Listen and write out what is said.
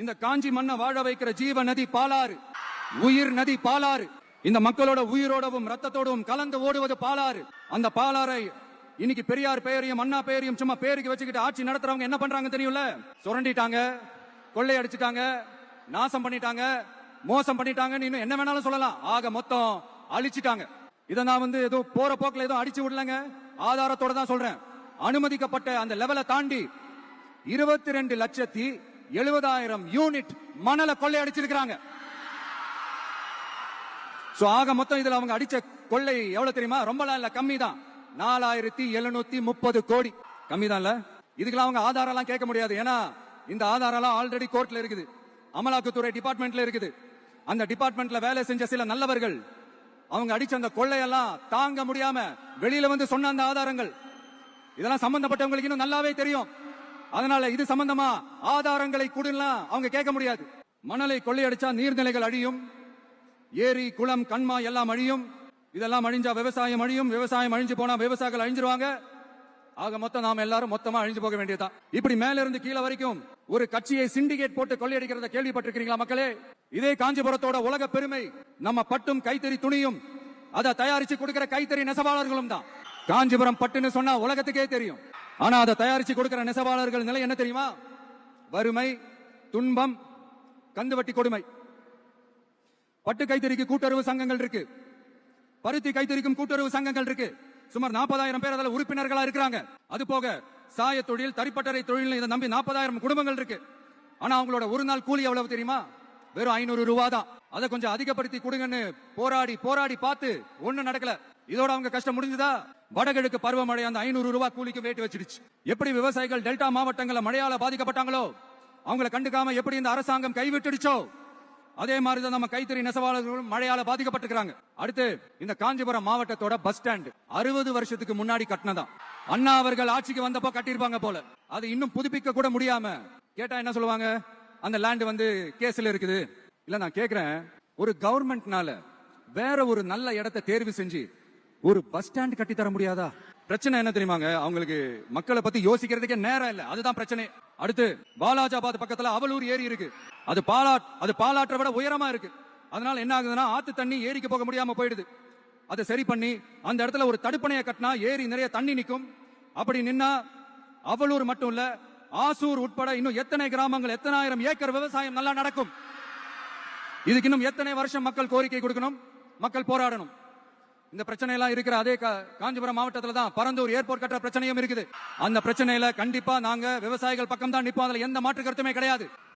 இந்த காஞ்சி மண்ணை வாழ வைக்கிற ஜீவ நதி பாலாறு. உயிர் நதி பாலாறு. இந்த மக்களோட உயிரோடவும் ரத்தத்தோடவும் கலந்து ஓடுவது பாலாறு. அந்த பாலாறை இன்னைக்கு பெரியார் பெயரையும் அண்ணா பெயரையும் சும்மா பேருக்கு வச்சுக்கிட்டு ஆட்சி நடத்துறவங்க என்ன பண்றாங்க தெரியும்ல? சுரண்டிட்டாங்க கொள்ளை அடிச்சிட்டாங்க நாசம் பண்ணிட்டாங்க மோசம் பண்ணிட்டாங்கன்னு இன்னும் என்ன வேணாலும் சொல்லலாம். ஆக மொத்தம் அழிச்சிட்டாங்க. இதை நான் வந்து ஏதோ போற போக்கில் ஏதோ அடிச்சு விடலங்க. ஆதாரத்தோட தான் சொல்றேன். அனுமதிக்கப்பட்ட அந்த லெவலை தாண்டி இருபத்தி ரெண்டு லட்சத்தி எழுபதாயிரம் யூனிட் மணலை கொள்ளை அடிச்சிருக்கிறாங்க. சோ ஆக மொத்தம் இதுல அவங்க அடிச்ச கொள்ளை எவ்வளவு தெரியுமா? ரொம்பலாம் இல்ல கம்மி தான் நாலாயிரத்தி எழுநூத்தி முப்பது கோடி. கம்மி தான் இல்ல? இதுக்கெல்லாம் அவங்க ஆதாரம் எல்லாம் கேட்க முடியாது. ஏன்னா இந்த ஆதாரம் எல்லாம் ஆல்ரெடி கோர்ட்ல இருக்குது. அமலாக்கத்துறை டிபார்ட்மெண்ட்ல இருக்குது. அந்த டிபார்ட்மெண்ட்ல வேலை செஞ்ச சில நல்லவர்கள் அவங்க அடிச்ச அந்த கொள்ளையெல்லாம் தாங்க முடியாம வெளியில வந்து சொன்ன அந்த ஆதாரங்கள். இதெல்லாம் சம்பந்தப்பட்டவங்களுக்கு இன்னும் நல்லாவே தெரியும். அதனால இது சம்பந்தமா ஆதாரங்களை கொடுலாம் அவங்க கேட்க முடியாது. மணலை கொள்ளையடிச்சா நீர்நிலைகள் அழியும். ஏரி குளம் கண்மா எல்லாம் அழியும். இதெல்லாம் அழிஞ்சா விவசாயம் அழியும். விவசாயம் அழிஞ்சு போனா விவசாயிகள் அழிஞ்சிருவாங்க. ஆக மொத்தம் நாம எல்லாரும் மொத்தமா அழிஞ்சு போக வேண்டியதுதான். இப்படி மேல இருந்து கீழே வரைக்கும் ஒரு கட்சியை சிண்டிகேட் போட்டு கொள்ளையடிக்கிறத கேள்விப்பட்டிருக்கீங்களா மக்களே? இதே காஞ்சிபுரத்தோட உலக பெருமை நம்ம பட்டும் கைத்தறி துணியும் அதை தயாரிச்சு கொடுக்கிற கைத்தறி நெசவாளர்களும் தான். காஞ்சிபுரம் பட்டுன்னு சொன்னா உலகத்துக்கே தெரியும். ஆனா அதை தயாரிச்சு கொடுக்கிற நெசவாளர்கள் நிலை என்ன தெரியுமா? வறுமை துன்பம் கந்துவட்டி கொடுமை. பட்டு கைத்தறிக்கு கூட்டுறவு சங்கங்கள் இருக்கு. பருத்தி கைத்தறிக்கும் கூட்டுறவு சங்கங்கள் இருக்கு. சுமார் நாற்பதாயிரம் பேர் அதில் உறுப்பினர்களா இருக்கிறாங்க. அது போக சாய தொழில் தறிப்பட்டறை தொழில் இதை நம்பி நாற்பதாயிரம் குடும்பங்கள் இருக்கு. ஆனா அவங்களோட ஒரு நாள் கூலி எவ்வளவு தெரியுமா? வெறும் ஐநூறு ரூபா தான். அதை கொஞ்சம் அதிகப்படுத்தி கொடுங்கன்னு போராடி போராடி பார்த்து ஒண்ணு நடக்கல. இதோட அவங்க கஷ்டம் முடிஞ்சுதா? வடகிழக்கு பருவமழை அந்த ஐநூறு ரூபாய் கூலிக்கு வேட்டு வச்சிடுச்சு. எப்படி விவசாயிகள் டெல்டா மாவட்டங்களில் மழையால பாதிக்கப்பட்டாங்களோ அவங்கள கண்டுக்காம எப்படி இந்த அரசாங்கம் கைவிட்டுடுச்சோ அதே மாதிரி தான் நம்ம கைத்தறி நெசவாளர்களும் மழையால பாதிக்கப்பட்டிருக்காங்க அடுத்து இந்த காஞ்சிபுரம் மாவட்டத்தோட பஸ் ஸ்டாண்ட். அறுபது வருஷத்துக்கு முன்னாடி கட்டினதா அண்ணா அவர்கள் ஆட்சிக்கு வந்தப்போ கட்டியிருப்பாங்க போல. அது இன்னும் புதுப்பிக்க கூட முடியாம கேட்டா என்ன சொல்லுவாங்க? அந்த லேண்ட் வந்து கேஸ்ல இருக்குது. இல்ல நான் கேக்குறேன். ஒரு கவர்மெண்ட்னால வேற ஒரு நல்ல இடத்தை தேர்வு செஞ்சு ஒரு பஸ் ஸ்டாண்ட் கட்டி தர முடியாதா? பிரச்சனை என்ன தெரியுமாங்க? அவங்களுக்கு மக்களை பத்தி யோசிக்கிறதுக்கே நேரம் இல்ல. அதுதான் பிரச்சனை. அடுத்து பாலாஜாபாத் பக்கத்துல அவலூர் ஏரி இருக்கு. அது பாலாட் அது பாலாற்றை விட உயரமா இருக்கு. அதனால என்ன ஆகுதுன்னா ஆத்து தண்ணி ஏரிக்கு போக முடியாம போயிடுது. அதை சரி பண்ணி அந்த இடத்துல ஒரு தடுப்பணையை கட்டினா ஏரி நிறைய தண்ணி நிற்கும் அப்படி நின்னா அவலூர் மட்டும் இல்ல ஆசூர் உட்பட இன்னும் எத்தனை கிராமங்கள் எத்தனாயிரம் ஏக்கர் விவசாயம் நல்லா நடக்கும். இதுக்கு இன்னும் எத்தனை வருஷம் மக்கள் கோரிக்கை கொடுக்கணும்? மக்கள் போராடணும். இந்த பிரச்சனை எல்லாம் இருக்கிற அதே காஞ்சிபுரம் மாவட்டத்தில் தான் பரந்தூர் ஏர்போர்ட் கட்டுற பிரச்சனையும் இருக்குது. அந்த பிரச்சனையில கண்டிப்பா நாங்க விவசாயிகள் பக்கம் தான் நிற்போம் அதுல எந்த மாற்று கருத்துமே கிடையாது.